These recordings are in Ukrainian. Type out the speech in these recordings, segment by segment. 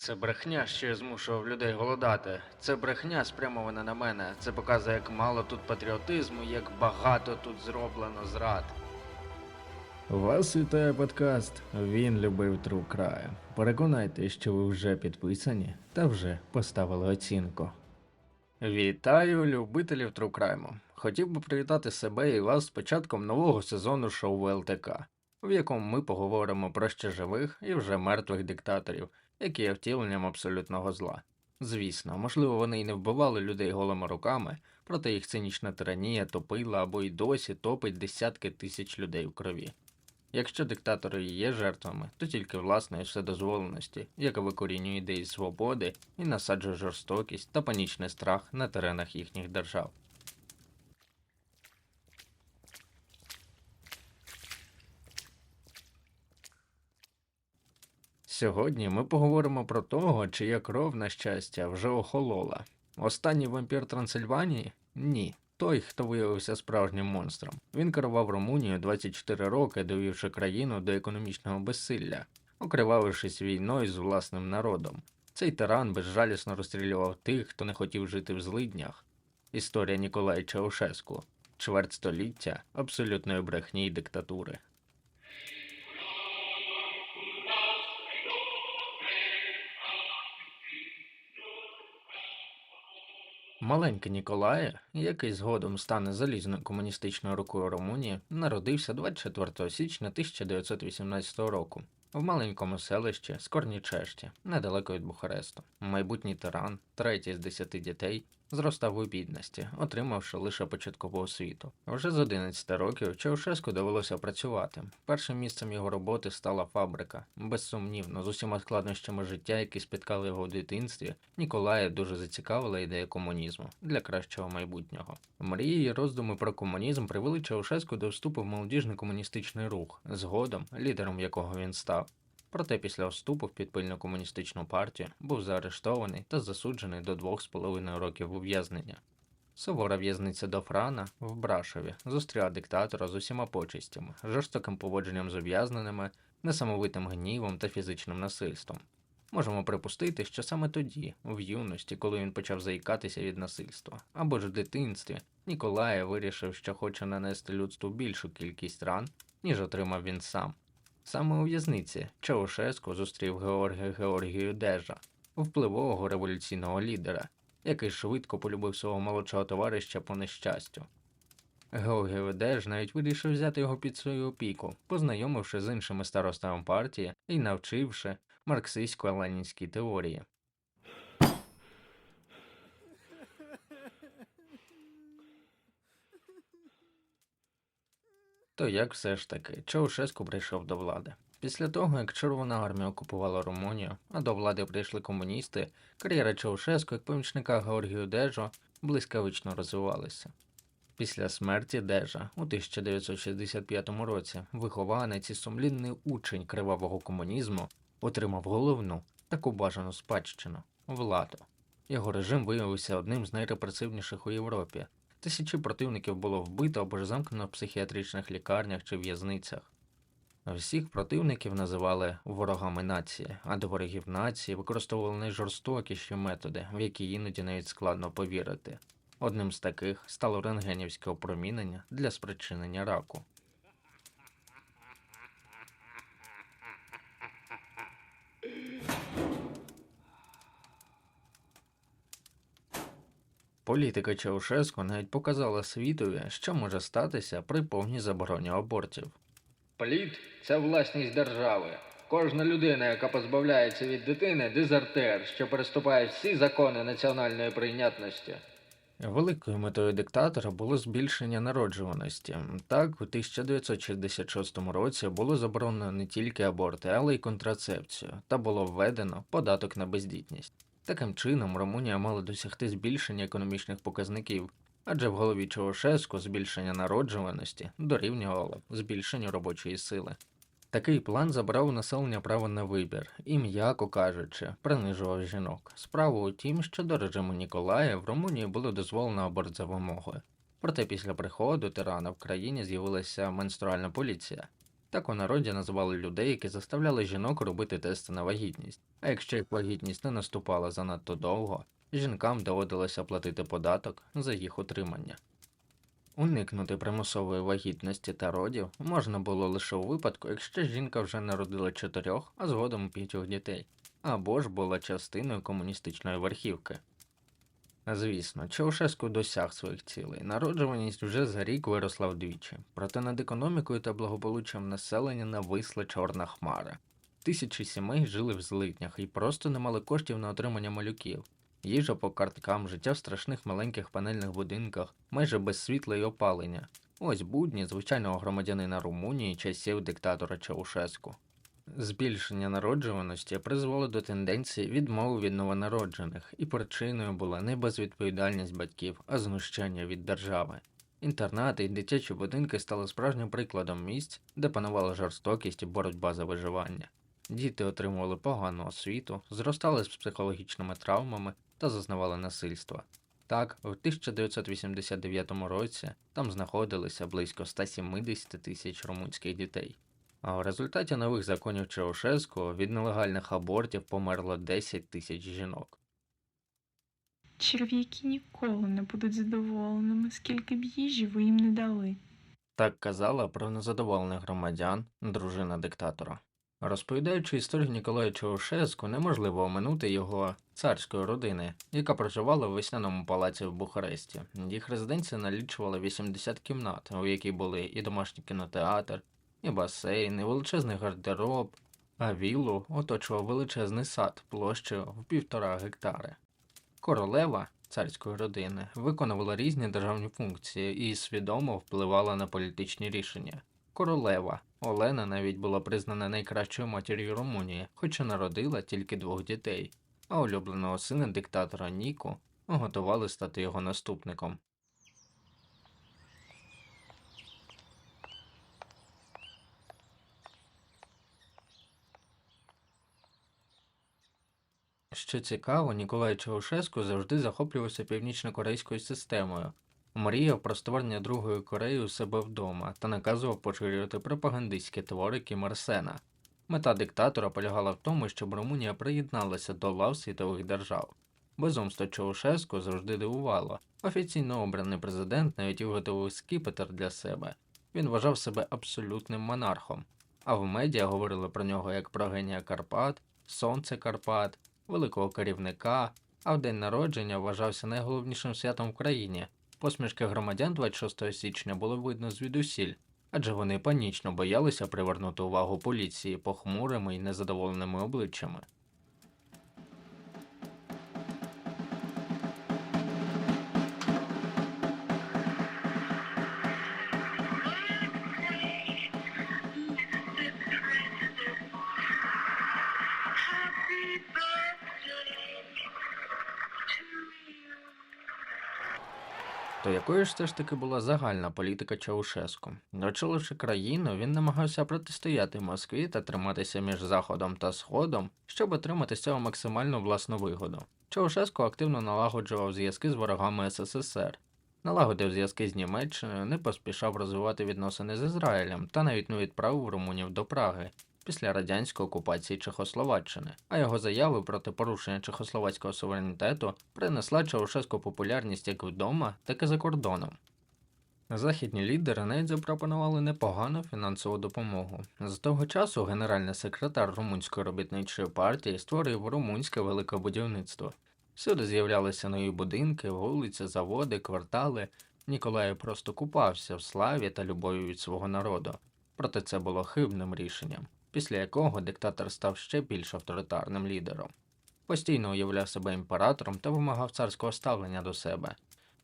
Це брехня, що я змушував людей голодати. Це брехня спрямована на мене. Це показує, як мало тут патріотизму, як багато тут зроблено зрад. Вас вітає подкаст Він любив True Crime. Переконайтесь, що ви вже підписані та вже поставили оцінку. Вітаю любителів True Crime. Хотів би привітати себе і вас з початком нового сезону шоу ЛТК, в якому ми поговоримо про ще живих і вже мертвих диктаторів, які є втіленням абсолютного зла. Звісно, можливо, вони й не вбивали людей голими руками, проте їх цинічна тиранія топила або й досі топить десятки тисяч людей в крові. Якщо диктатори є жертвами, то тільки власної вседозволеності, яка викорінює ідеї свободи і насаджує жорстокість та панічний страх на теренах їхніх держав. Сьогодні ми поговоримо про того, чия кров, на щастя, вже охолола. Останній вампір Трансильванії? Ні. Той, хто виявився справжнім монстром. Він керував Румунією 24 роки, довівши країну до економічного безсилля, окривавившись війною з власним народом. Цей тиран безжалісно розстрілював тих, хто не хотів жити в злиднях. Історія Ніколая Чаушеску. Чверть століття абсолютної брехні й диктатури. Маленький Ніколає, який згодом стане залізною комуністичною рукою Румунії, народився 24 січня 1918 року в маленькому селищі Скорнічешті, недалеко від Бухаресту. Майбутній тиран, третій з десяти дітей, зростав у бідності, отримавши лише початкову освіту. Вже з 11 років Чаушеску довелося працювати. Першим місцем його роботи стала фабрика. Безсумнівно, з усіма складнощами життя, які спіткали його в дитинстві, Ніколая дуже зацікавила ідея комунізму для кращого майбутнього. Мрії і роздуми про комунізм привели Чаушеску до вступу в молодіжний комуністичний рух, згодом лідером якого він став. Проте після вступу в підпильну комуністичну партію був заарештований та засуджений до двох з половиною років ув'язнення. Сувора в'язниця до Франа в Брашові зустріла диктатора з усіма почестями, жорстоким поводженням з ув'язненими, несамовитим гнівом та фізичним насильством. Можемо припустити, що саме тоді, в юності, коли він почав заїкатися від насильства, або ж в дитинстві, Ніколая вирішив, що хоче нанести людству більшу кількість ран, ніж отримав він сам. Саме у в'язниці Чаушеску зустрів Георгія Георгію Дежа, впливового революційного лідера, який швидко полюбив свого молодшого товариша по нещастю. Георгій Деж навіть вирішив взяти його під свою опіку, познайомивши з іншими старостами партії і навчивши марксистсько-ленінській теорії. То як все ж таки Чаушеску прийшов до влади? Після того, як Червона армія окупувала Румунію, а до влади прийшли комуністи, кар'єра Чаушеску як помічника Георгію Дежо блискавично розвивалася. Після смерті Дежа у 1965 році вихованець і сумлінний учень кривавого комунізму отримав головну таку бажану спадщину владу. Його режим виявився одним з найрепресивніших у Європі. Тисячі противників було вбито або ж замкнено в психіатричних лікарнях чи в'язницях. Всіх противників називали ворогами нації, а до ворогів нації використовували найжорстокіші методи, в які іноді навіть складно повірити. Одним з таких стало рентгенівське опромінення для спричинення раку. Політика Чаушеску навіть показала світові, що може статися при повній забороні абортів. Плід це власність держави. Кожна людина, яка позбавляється від дитини, дезертер, що переступає всі закони національної прийнятності. Великою метою диктатора було збільшення народжуваності. Так, у 1966 році було заборонено не тільки аборти, але й контрацепцію, та було введено податок на бездітність. Таким чином, Румунія мала досягти збільшення економічних показників, адже в голові Чаушеску збільшення народжуваності дорівнювало збільшенню робочої сили. Такий план забрав у населення право на вибір і, м'яко кажучи, принижував жінок. Справа у тім, що до режиму Ніколая в Румунії було дозволено аборт за вимогою. Проте після приходу тирана в країні з'явилася менструальна поліція, Так у народі називали людей, які заставляли жінок робити тести на вагітність. А якщо їх вагітність не наступала занадто довго, жінкам доводилося платити податок за їх утримання. Уникнути примусової вагітності та родів можна було лише у випадку, якщо жінка вже народила чотирьох, а згодом п'ятьох дітей, або ж була частиною комуністичної верхівки. Звісно, Чаушеску досяг своїх цілей. Народжуваність вже за рік виросла вдвічі, проте над економікою та благополуччям населення нависла чорна хмара. Тисячі сімей жили в злитнях і просто не мали коштів на отримання малюків. Їжа по карткам, життя в страшних маленьких панельних будинках, майже без світла і опалення. Ось будні звичайного громадянина Румунії часів диктатора Чаушеску. Збільшення народжуваності призвело до тенденції відмови від новонароджених, і причиною була не безвідповідальність батьків, а знущання від держави. Інтернати і дитячі будинки стали справжнім прикладом місць, де панувала жорстокість і боротьба за виживання. Діти отримували погану освіту, зростали з психологічними травмами та зазнавали насильства. Так, в 1989 році там знаходилися близько 170 тисяч румунських дітей. А в результаті нових законів Чаушеску від нелегальних абортів померло 10 тисяч жінок. Черв'яки ніколи не будуть задоволеними, скільки б їжі ви їм не дали. Так казала про незадоволених громадян дружина диктатора. Розповідаючи історію Ніколая Чаушеску, неможливо оминути його царської родини, яка проживала в весняному палаці в Бухаресті. Їх резиденція налічувала 80 кімнат, у якій були і домашній кінотеатр, і басейн, і величезний гардероб, а віллу оточував величезний сад площею в півтора гектари. Королева царської родини виконувала різні державні функції і свідомо впливала на політичні рішення. Королева Олена навіть була признана найкращою матір'ю Румунії, хоча народила тільки двох дітей, а улюбленого сина диктатора Ніку готували стати його наступником. Що цікаво, Ніколай Чаушеску завжди захоплювався північно-корейською системою, мріяв про створення Другої Кореї у себе вдома та наказував поширювати пропагандистські твори Кім Ір Сена. Мета диктатора полягала в тому, щоб Румунія приєдналася до лав світових держав. Безумство Чаушеску завжди дивувало. Офіційно обраний президент навіть виготовив скіпетр для себе. Він вважав себе абсолютним монархом, а в медіа говорили про нього як про генія Карпат, сонце Карпат, великого керівника, а в день народження вважався найголовнішим святом в країні. Посмішки громадян 26 січня було видно звідусіль, адже вони панічно боялися привернути увагу поліції похмурими і незадоволеними обличчями. То якою ж все ж таки була загальна політика Чаушеску? Очоливши країну, він намагався протистояти Москві та триматися між Заходом та Сходом, щоб отримати з цього максимальну власну вигоду. Чаушеску активно налагоджував зв'язки з ворогами СССР, налагодив зв'язки з Німеччиною, не поспішав розвивати відносини з Ізраїлем та навіть не відправив румунів до Праги після радянської окупації Чехословаччини, а його заяви проти порушення чехословацького суверенітету принесла Чаушеску популярність як вдома, так і за кордоном. Західні лідери навіть запропонували непогану фінансову допомогу. З того часу генеральний секретар Румунської робітничої партії створив румунське велике будівництво. Всюди з'являлися нові будинки, вулиці, заводи, квартали. Ніколай просто купався в славі та любові від свого народу. Проте це було хибним рішенням, після якого диктатор став ще більш авторитарним лідером. Постійно уявляв себе імператором та вимагав царського ставлення до себе.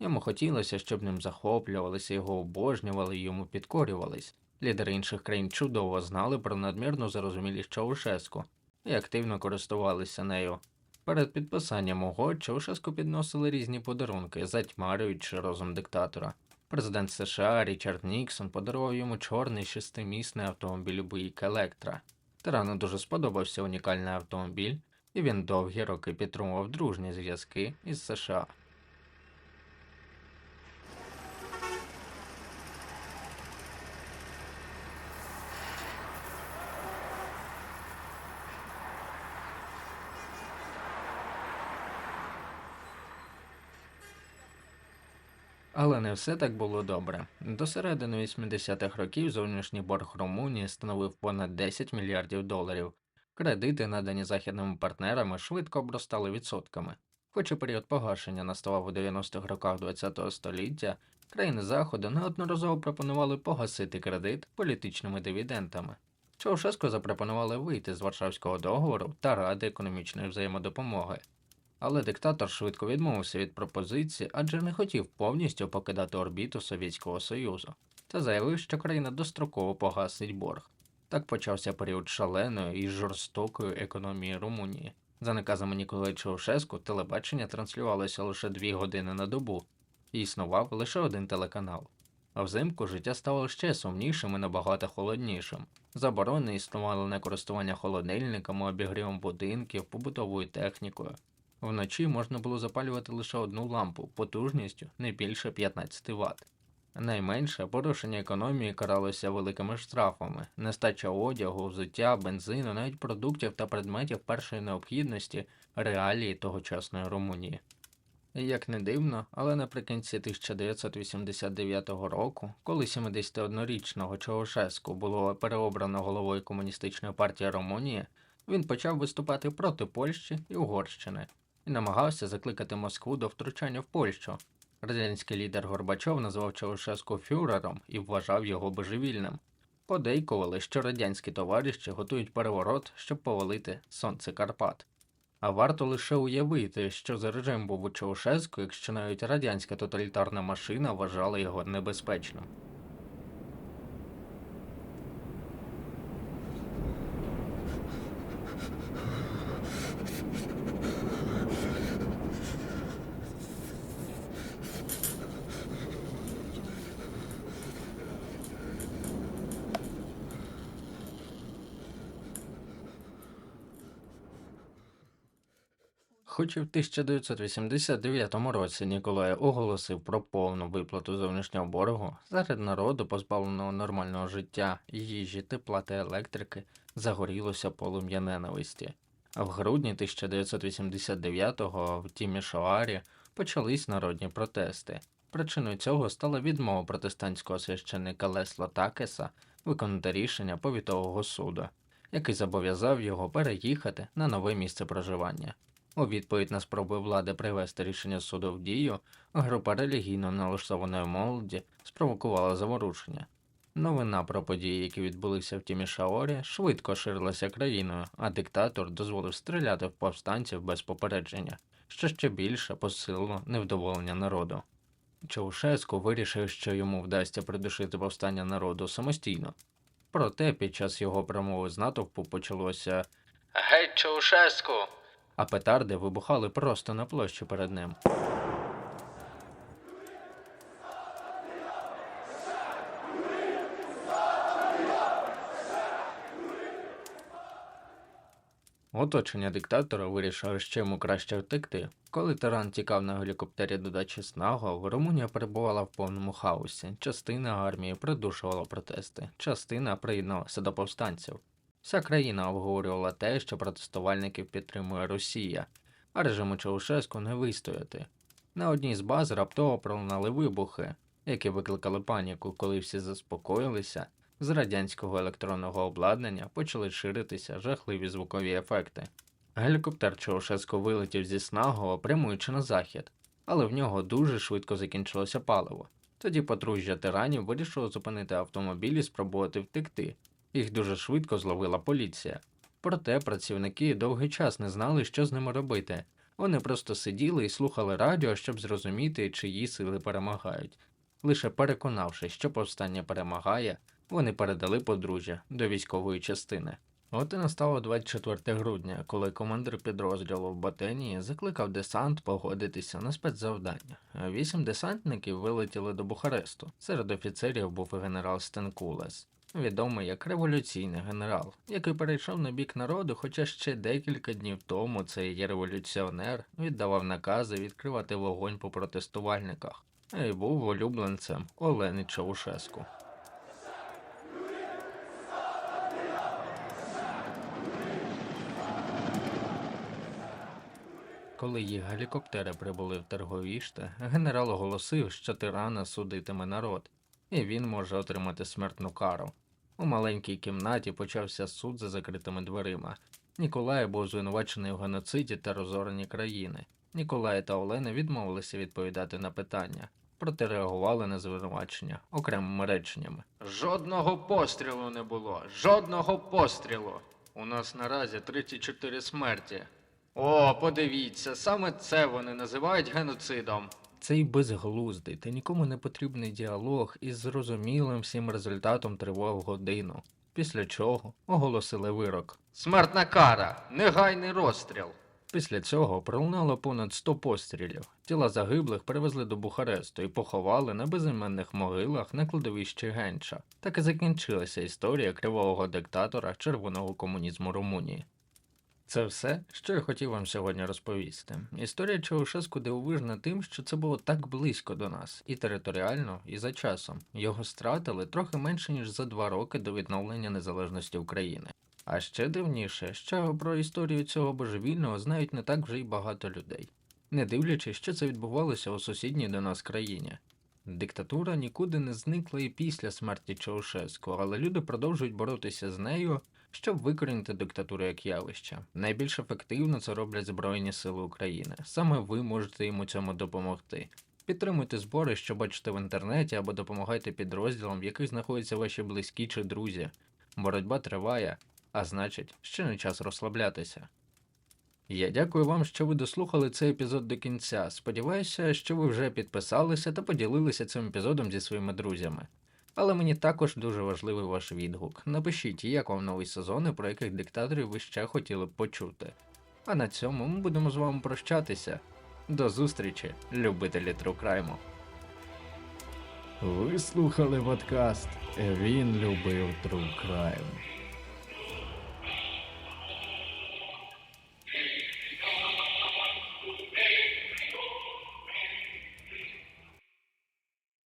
Йому хотілося, щоб ним захоплювалися, його обожнювали і йому підкорювались. Лідери інших країн чудово знали про надмірну зарозумілість Чаушеску і активно користувалися нею. Перед підписанням угод Чаушеску підносили різні подарунки, затьмарюючи розум диктатора. Президент США Річард Ніксон подарував йому чорний шестимісний автомобіль Буїк Електра. Тирану дуже сподобався унікальний автомобіль, і він довгі роки підтримував дружні зв'язки із США. Не все так було добре. До середини 80-х років зовнішній борг Румунії становив понад 10 мільярдів доларів. Кредити, надані західними партнерами, швидко обростали відсотками. Хоч і період погашення наставав у 90-х роках ХХ століття, країни Заходу неодноразово пропонували погасити кредит політичними дивідендами. Чаушеску запропонували вийти з Варшавського договору та Ради економічної взаємодопомоги. Але диктатор швидко відмовився від пропозиції, адже не хотів повністю покидати орбіту Совєтського Союзу, та заявив, що країна достроково погасить борг. Так почався період шаленої і жорстокої економії Румунії. За наказами Ніколая Чаушеску телебачення транслювалося лише дві години на добу, і існував лише один телеканал. А взимку життя стало ще сумнішим і набагато холоднішим. Заборони існували на користування холодильниками, обігрівом будинків, побутовою технікою. Вночі можна було запалювати лише одну лампу потужністю не більше 15 Вт. Найменше порушення економії каралося великими штрафами, нестача одягу, взуття, бензину, навіть продуктів та предметів першої необхідності реалії тогочасної Румунії. Як не дивно, але наприкінці 1989 року, коли 71-річного Чаушеску було переобрано головою комуністичної партії Румунії, він почав виступати проти Польщі і Угорщини і намагався закликати Москву до втручання в Польщу. Радянський лідер Горбачов назвав Чаушеску фюрером і вважав його божевільним. Подейкували, що радянські товариші готують переворот, щоб повалити сонце Карпат. А варто лише уявити, що за режим був у Чаушеску, якщо навіть радянська тоталітарна машина вважала його небезпечним. Хоч і в 1989 році Ніколай оголосив про повну виплату зовнішнього боргу, серед народу, позбавленого нормального життя, їжі, тепла та електрики, загорілося полум'я ненависті. А в грудні 1989-го в Тімішоарі почались народні протести. Причиною цього стала відмова протестантського священника Лесла Такеса виконати рішення повітового суду, який зобов'язав його переїхати на нове місце проживання. У відповідь на спроби влади привести рішення суду в дію, група релігійно налаштованої молоді спровокувала заворушення. Новина про події, які відбулися в Тімішаорі, швидко ширилася країною, а диктатор дозволив стріляти в повстанців без попередження, що ще більше посилило невдоволення народу. Чаушеску вирішив, що йому вдасться придушити повстання народу самостійно. Проте під час його промови з натовпу почалося Геть Чаушеску! А петарди вибухали просто на площі перед ним. Оточення диктатора вирішило, що йому краще втекти. Коли тиран тікав на гелікоптері до дачі Снагов, Румунія перебувала в повному хаосі. Частина армії придушувала протести, частина приєдналася до повстанців. Вся країна обговорювала те, що протестувальників підтримує Росія, а режиму Чаушеску не вистояти. На одній з баз раптово пролунали вибухи, які викликали паніку, коли всі заспокоїлися. З радянського електронного обладнання почали ширитися жахливі звукові ефекти. Гелікоптер Чаушеску вилетів зі Снагова, прямуючи на захід, але в нього дуже швидко закінчилося паливо. Тоді подружжя тиранів вирішило зупинити автомобіль і спробувати втекти. Їх дуже швидко зловила поліція. Проте працівники довгий час не знали, що з ними робити. Вони просто сиділи і слухали радіо, щоб зрозуміти, чиї сили перемагають. Лише переконавшись, що повстання перемагає, вони передали подружжя до військової частини. От і настало 24 грудня, коли командир підрозділу в Батенії закликав десант погодитися на спецзавдання. Вісім десантників вилетіли до Бухаресту. Серед офіцерів був і генерал Стенкулес, відомий як революційний генерал, який перейшов на бік народу, хоча ще декілька днів тому цей революціонер віддавав накази відкривати вогонь по протестувальниках, і був улюбленцем Олени Чаушеску. Коли їх гелікоптери прибули в Терговіште, генерал оголосив, що тирана судитиме народ, і він може отримати смертну кару. У маленькій кімнаті почався суд за закритими дверима. Ніколай був звинувачений в геноциді та розоренні країни. Ніколай та Олена відмовилися відповідати на питання, проте реагували на звинувачення окремими реченнями. Жодного пострілу не було, жодного пострілу. У нас наразі 34 смерті. О, подивіться, саме це вони називають геноцидом. Цей безглуздий та нікому не потрібний діалог із зрозумілим всім результатом тривав годину, після чого оголосили вирок. Смертна кара, негайний розстріл. Після цього пролунало понад 100 пострілів. Тіла загиблих перевезли до Бухаресту і поховали на безіменних могилах на кладовищі Генча. Так і закінчилася історія кривавого диктатора червоного комунізму Румунії. Це все, що я хотів вам сьогодні розповісти. Історія Чаушеску дивовижна тим, що це було так близько до нас, і територіально, і за часом. Його стратили трохи менше ніж за два роки до відновлення незалежності України. А ще дивніше, що про історію цього божевільного знають не так вже й багато людей, не дивлячись, що це відбувалося у сусідній до нас країні. Диктатура нікуди не зникла і після смерті Чаушеску, але люди продовжують боротися з нею, щоб викорінити диктатуру як явище. Найбільш ефективно це роблять Збройні Сили України. Саме ви можете їм у цьому допомогти. Підтримуйте збори, що бачите в інтернеті, або допомагайте підрозділам, в яких знаходяться ваші близькі чи друзі. Боротьба триває, а значить, ще не час розслаблятися. Я дякую вам, що ви дослухали цей епізод до кінця. Сподіваюся, що ви вже підписалися та поділилися цим епізодом зі своїми друзями. Але мені також дуже важливий ваш відгук. Напишіть, як вам новий сезон і про яких диктаторів ви ще хотіли б почути. А на цьому ми будемо з вами прощатися. До зустрічі, любителі Трукрайму. Ви слухали подкаст Він любив Трукрайм.